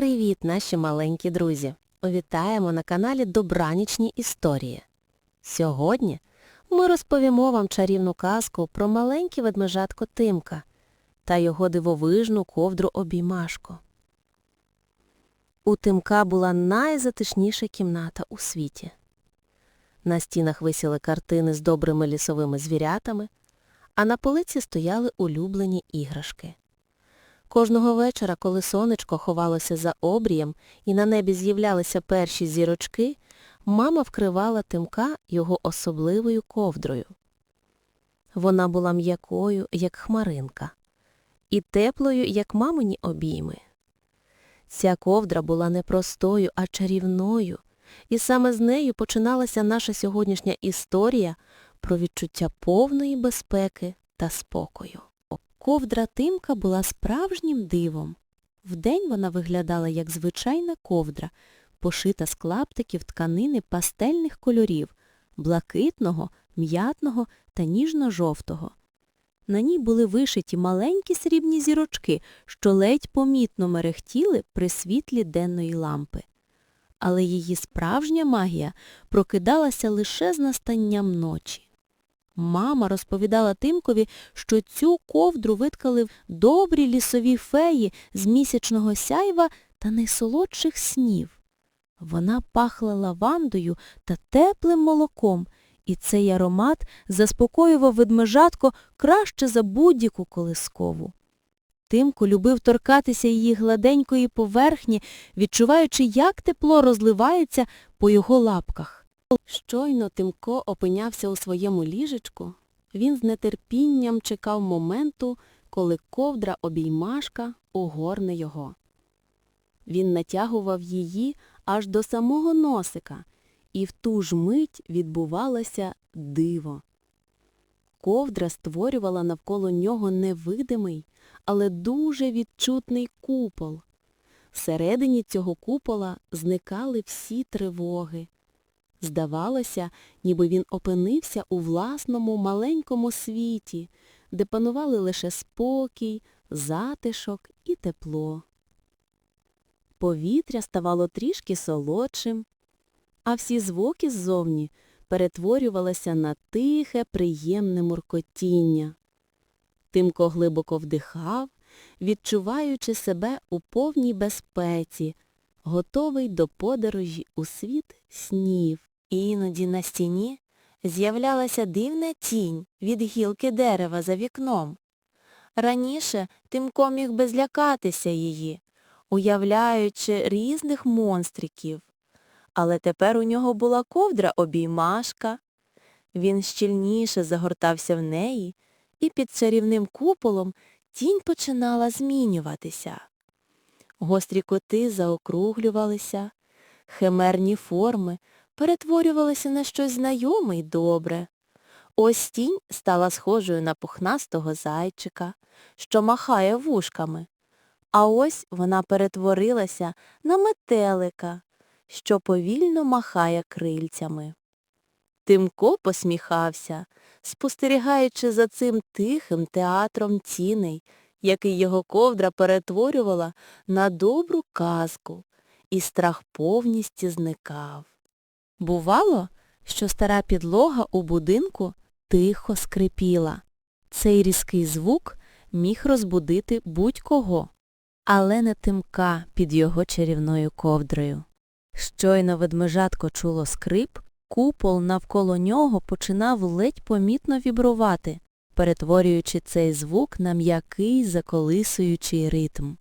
Привіт, наші маленькі друзі! Вітаємо на каналі Добранічні історії. Сьогодні ми розповімо вам чарівну казку про маленьке ведмежатко Тимка та його дивовижну ковдру обіймашку. У Тимка була найзатишніша кімната у світі. На стінах висіли картини з добрими лісовими звірятами, а на полиці стояли улюблені іграшки. Кожного вечора, коли сонечко ховалося за обрієм і на небі з'являлися перші зірочки, мама вкривала Тимка його особливою ковдрою. Вона була м'якою, як хмаринка, і теплою, як мамині обійми. Ця ковдра була не простою, а чарівною, і саме з нею починалася наша сьогоднішня історія про відчуття повної безпеки та спокою. Ковдра Тимка була справжнім дивом. Вдень вона виглядала як звичайна ковдра, пошита з клаптиків тканини пастельних кольорів блакитного, м'ятного та ніжно-жовтого. На ній були вишиті маленькі срібні зірочки, що ледь помітно мерехтіли при світлі денної лампи. Але її справжня магія прокидалася лише з настанням ночі. Мама розповідала Тимкові, що цю ковдру виткали добрі лісові феї з місячного сяйва та найсолодших снів. Вона пахла лавандою та теплим молоком, і цей аромат заспокоював ведмежатко краще за будь-яку колискову. Тимко любив торкатися її гладенької поверхні, відчуваючи, як тепло розливається по його лапках. Щойно Тимко опинявся у своєму ліжечку, він з нетерпінням чекав моменту, коли ковдра обіймашка огорне його. Він натягував її аж до самого носика, і в ту ж мить відбувалося диво. Ковдра створювала навколо нього невидимий, але дуже відчутний купол. Всередині цього купола зникали всі тривоги. Здавалося, ніби він опинився у власному маленькому світі, де панували лише спокій, затишок і тепло. Повітря ставало трішки солодшим, а всі звуки ззовні перетворювалися на тихе, приємне муркотіння. Тимко глибоко вдихав, відчуваючи себе у повній безпеці, готовий до подорожі у світ снів. Іноді на стіні з'являлася дивна тінь від гілки дерева за вікном. Раніше Тимко міг би злякатися її, уявляючи різних монстриків. Але тепер у нього була ковдра обіймашка. Він щільніше загортався в неї, і під чарівним куполом тінь починала змінюватися. Гострі коти заокруглювалися, химерні форми перетворювалися на щось знайоме й добре. Ось тінь стала схожою на пухнастого зайчика, що махає вушками. А ось вона перетворилася на метелика, що повільно махає крильцями. Тимко посміхався, спостерігаючи за цим тихим театром тіней, який його ковдра перетворювала на добру казку, і страх повністю зникав. Бувало, що стара підлога у будинку тихо скрипіла. Цей різкий звук міг розбудити будь-кого, але не тимка під його чарівною ковдрою. Щойно ведмежатко чуло скрип, купол навколо нього починав ледь помітно вібрувати, перетворюючи цей звук на м'який заколисуючий ритм.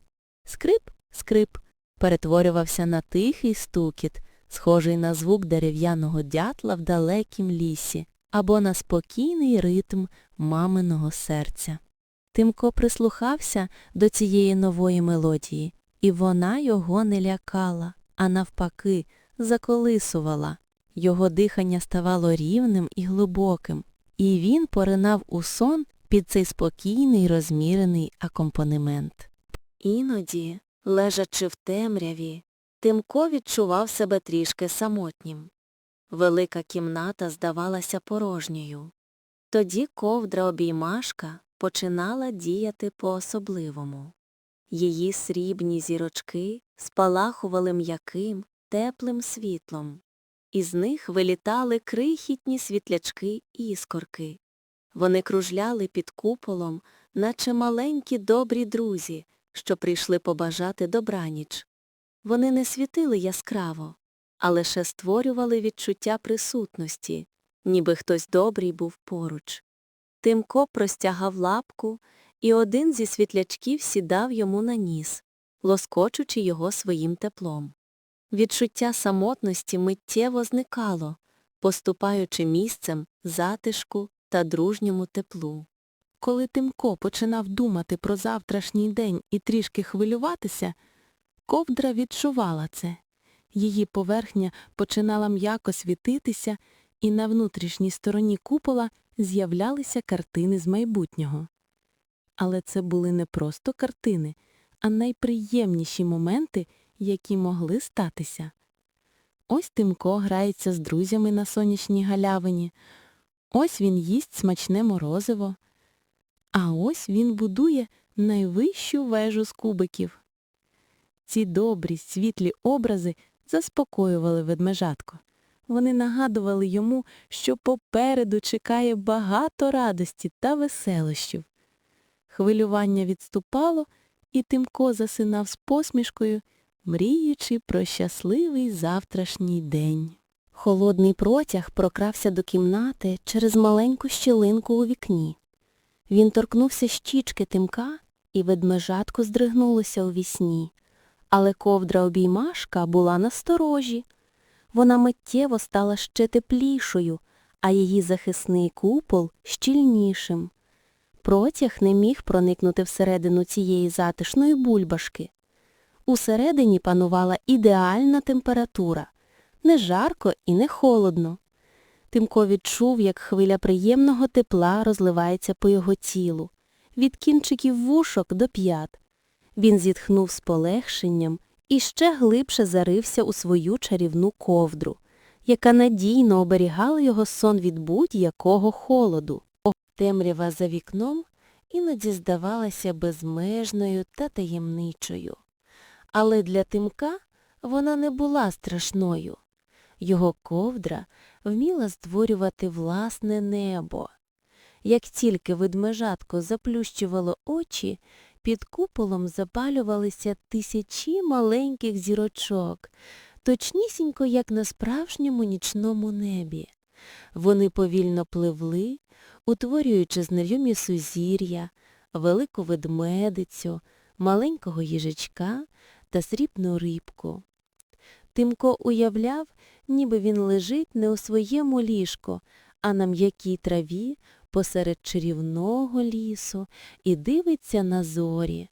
Скрип, скрип перетворювався на тихий стукіт, схожий на звук дерев'яного дятла в далекім лісі, або на спокійний ритм маминого серця. Тимко прислухався до цієї нової мелодії, і вона його не лякала, а навпаки, заколисувала. Його дихання ставало рівним і глибоким, і він поринав у сон під цей спокійний розмірений акомпанемент. Іноді, лежачи в темряві, Тимко відчував себе трішки самотнім. Велика кімната здавалася порожньою. Тоді ковдра обіймашка починала діяти по-особливому. Її срібні зірочки спалахували м'яким, теплим світлом. Із них вилітали крихітні світлячки іскорки. Вони кружляли під куполом, наче маленькі добрі друзі, що прийшли побажати добраніч. Вони не світили яскраво, а лише створювали відчуття присутності, ніби хтось добрий був поруч. Тимко простягав лапку, і один зі світлячків сідав йому на ніс, лоскочучи його своїм теплом. Відчуття самотності миттєво зникало, поступаючи місцем затишку та дружньому теплу. Коли Тимко починав думати про завтрашній день і трішки хвилюватися, ковдра відчувала це. Її поверхня починала м'яко світитися, і на внутрішній стороні купола з'являлися картини з майбутнього. Але це були не просто картини, а найприємніші моменти, які могли статися. Ось Тимко грається з друзями на сонячній галявині, ось він їсть смачне морозиво, а ось він будує найвищу вежу з кубиків. Ці добрі, світлі образи заспокоювали ведмежатко. Вони нагадували йому, що попереду чекає багато радості та веселощів. Хвилювання відступало, і Тимко засинав з посмішкою, мріючи про щасливий завтрашній день. Холодний протяг прокрався до кімнати через маленьку щілинку у вікні. Він торкнувся щічки тимка, і ведмежатко здригнулося у вісні. Але ковдра обіймашка була насторожі. Вона миттєво стала ще теплішою, а її захисний купол щільнішим. Протяг не міг проникнути всередину цієї затишної бульбашки. Усередині панувала ідеальна температура, не жарко і не холодно. Тимко відчув, як хвиля приємного тепла розливається по його тілу, від кінчиків вушок до п'ят. Він зітхнув з полегшенням і ще глибше зарився у свою чарівну ковдру, яка надійно оберігала його сон від будь-якого холоду. Темрява за вікном іноді здавалася безмежною та таємничою. Але для Тимка вона не була страшною. Його ковдра вміла створювати власне небо. Як тільки ведмежатко заплющувало очі, під куполом запалювалися тисячі маленьких зірочок, точнісінько, як на справжньому нічному небі. Вони повільно пливли, утворюючи знайомі сузір'я, велику ведмедицю, маленького їжачка та срібну рибку. Тимко уявляв, ніби він лежить не у своєму ліжку, а на м'якій траві посеред чарівного лісу і дивиться на зорі.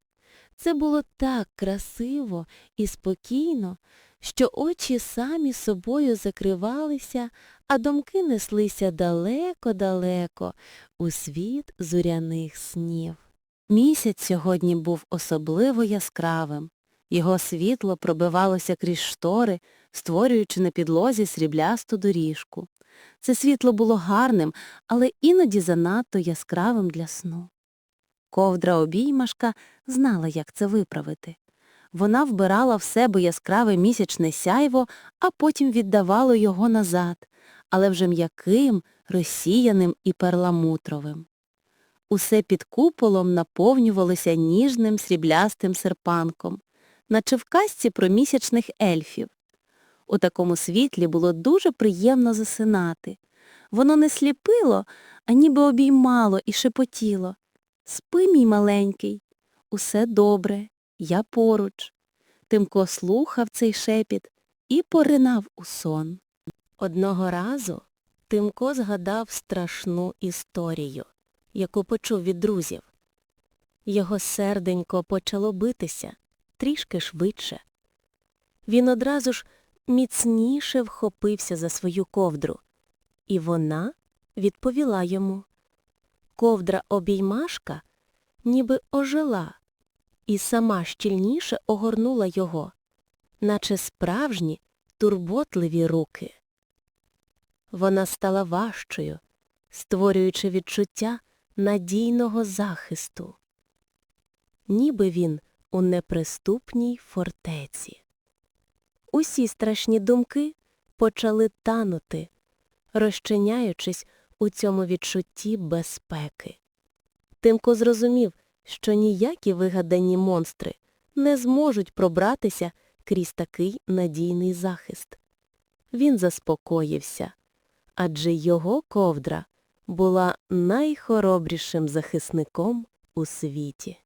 Це було так красиво і спокійно, що очі самі собою закривалися, а думки неслися далеко-далеко у світ зоряних снів. Місяць сьогодні був особливо яскравим. Його світло пробивалося крізь штори, створюючи на підлозі сріблясту доріжку. Це світло було гарним, але іноді занадто яскравим для сну. Ковдра обіймашка знала, як це виправити. Вона вбирала в себе яскраве місячне сяйво, а потім віддавала його назад, але вже м'яким, розсіяним і перламутровим. Усе під куполом наповнювалося ніжним сріблястим серпанком, наче в казці про місячних ельфів. У такому світлі було дуже приємно засинати. Воно не сліпило, а ніби обіймало і шепотіло. Спи, мій маленький, усе добре, я поруч. Тимко слухав цей шепіт і поринав у сон. Одного разу Тимко згадав страшну історію, яку почув від друзів. Його серденько почало битися трішки швидше. Він одразу ж міцніше вхопився за свою ковдру, і вона відповіла йому. Ковдра обіймашка ніби ожила і сама щільніше огорнула його, наче справжні турботливі руки. Вона стала важчою, створюючи відчуття надійного захисту. Ніби він у неприступній фортеці. Усі страшні думки почали танути, розчиняючись у цьому відчутті безпеки. Тимко зрозумів, що ніякі вигадані монстри не зможуть пробратися крізь такий надійний захист. Він заспокоївся, адже його ковдра була найхоробрішим захисником у світі.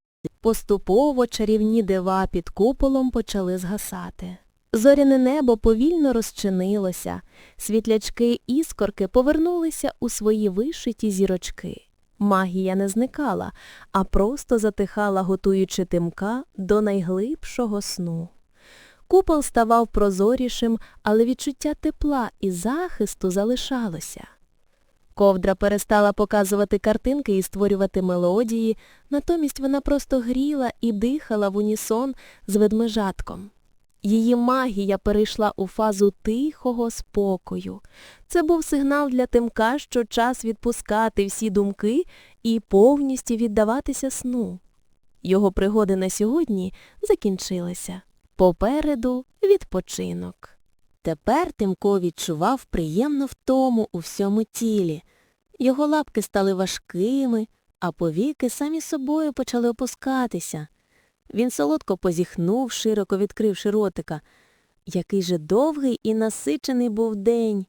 Поступово чарівні дива під куполом почали згасати. Зоряне небо повільно розчинилося, світлячки іскорки повернулися у свої вишиті зірочки. Магія не зникала, а просто затихала, готуючи тимка до найглибшого сну. Купол ставав прозорішим, але відчуття тепла і захисту залишалося. Ковдра перестала показувати картинки і створювати мелодії, натомість вона просто гріла і дихала в унісон з ведмежатком. Її магія перейшла у фазу тихого спокою. Це був сигнал для Тимка, що час відпускати всі думки і повністю віддаватися сну. Його пригоди на сьогодні закінчилися. Попереду відпочинок. Тепер Тимко відчував приємну втому у всьому тілі. Його лапки стали важкими, а повіки самі собою почали опускатися. Він солодко позіхнув, широко відкривши ротика. Який же довгий і насичений був день,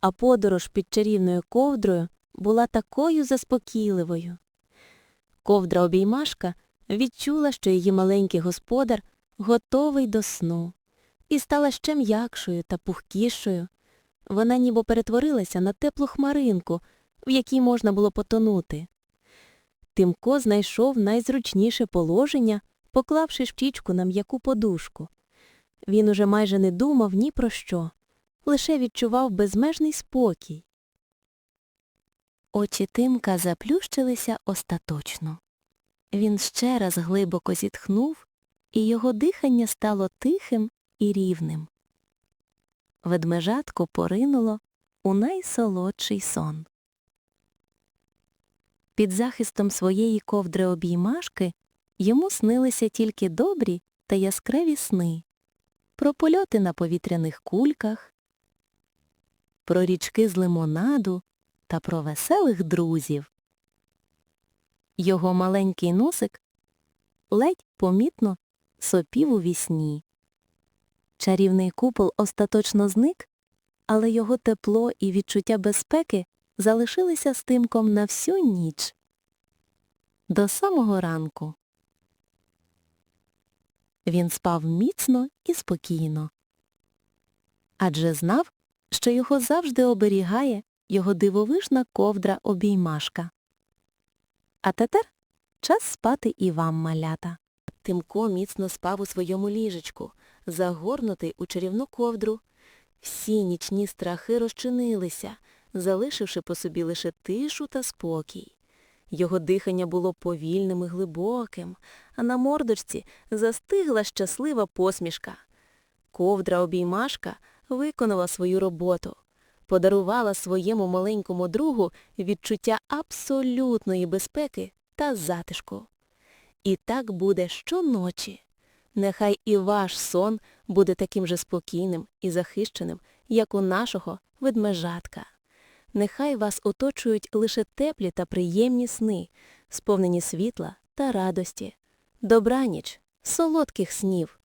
а подорож під чарівною ковдрою була такою заспокійливою. Ковдра-обіймашка відчула, що її маленький господар готовий до сну, і стала ще м'якшою та пухкішою. Вона ніби перетворилася на теплу хмаринку, в якій можна було потонути. Тимко знайшов найзручніше положення, поклавши щічку на м'яку подушку. Він уже майже не думав ні про що, лише відчував безмежний спокій. Очі Тимка заплющилися остаточно. Він ще раз глибоко зітхнув, і його дихання стало тихим і рівним. Ведмежатко поринуло у найсолодший сон. Під захистом своєї ковдри обіймашки йому снилися тільки добрі та яскраві сни, про польоти на повітряних кульках, про річки з лимонаду та про веселих друзів. Його маленький носик ледь помітно сопів у вісні. Чарівний купол остаточно зник, але його тепло і відчуття безпеки залишилися з тимком на всю ніч. До самого ранку. Він спав міцно і спокійно. Адже знав, що його завжди оберігає його дивовижна ковдра обіймашка. А тепер час спати і вам, малята. Тимко міцно спав у своєму ліжечку, загорнутий у чарівну ковдру. Всі нічні страхи розчинилися, залишивши по собі лише тишу та спокій. Його дихання було повільним і глибоким, а на мордочці застигла щаслива посмішка. Ковдра-обіймашка виконала свою роботу, подарувала своєму маленькому другу відчуття абсолютної безпеки та затишку. І так буде щоночі. Нехай і ваш сон буде таким же спокійним і захищеним, як у нашого ведмежатка. Нехай вас оточують лише теплі та приємні сни, сповнені світла та радості. Добраніч, солодких снів!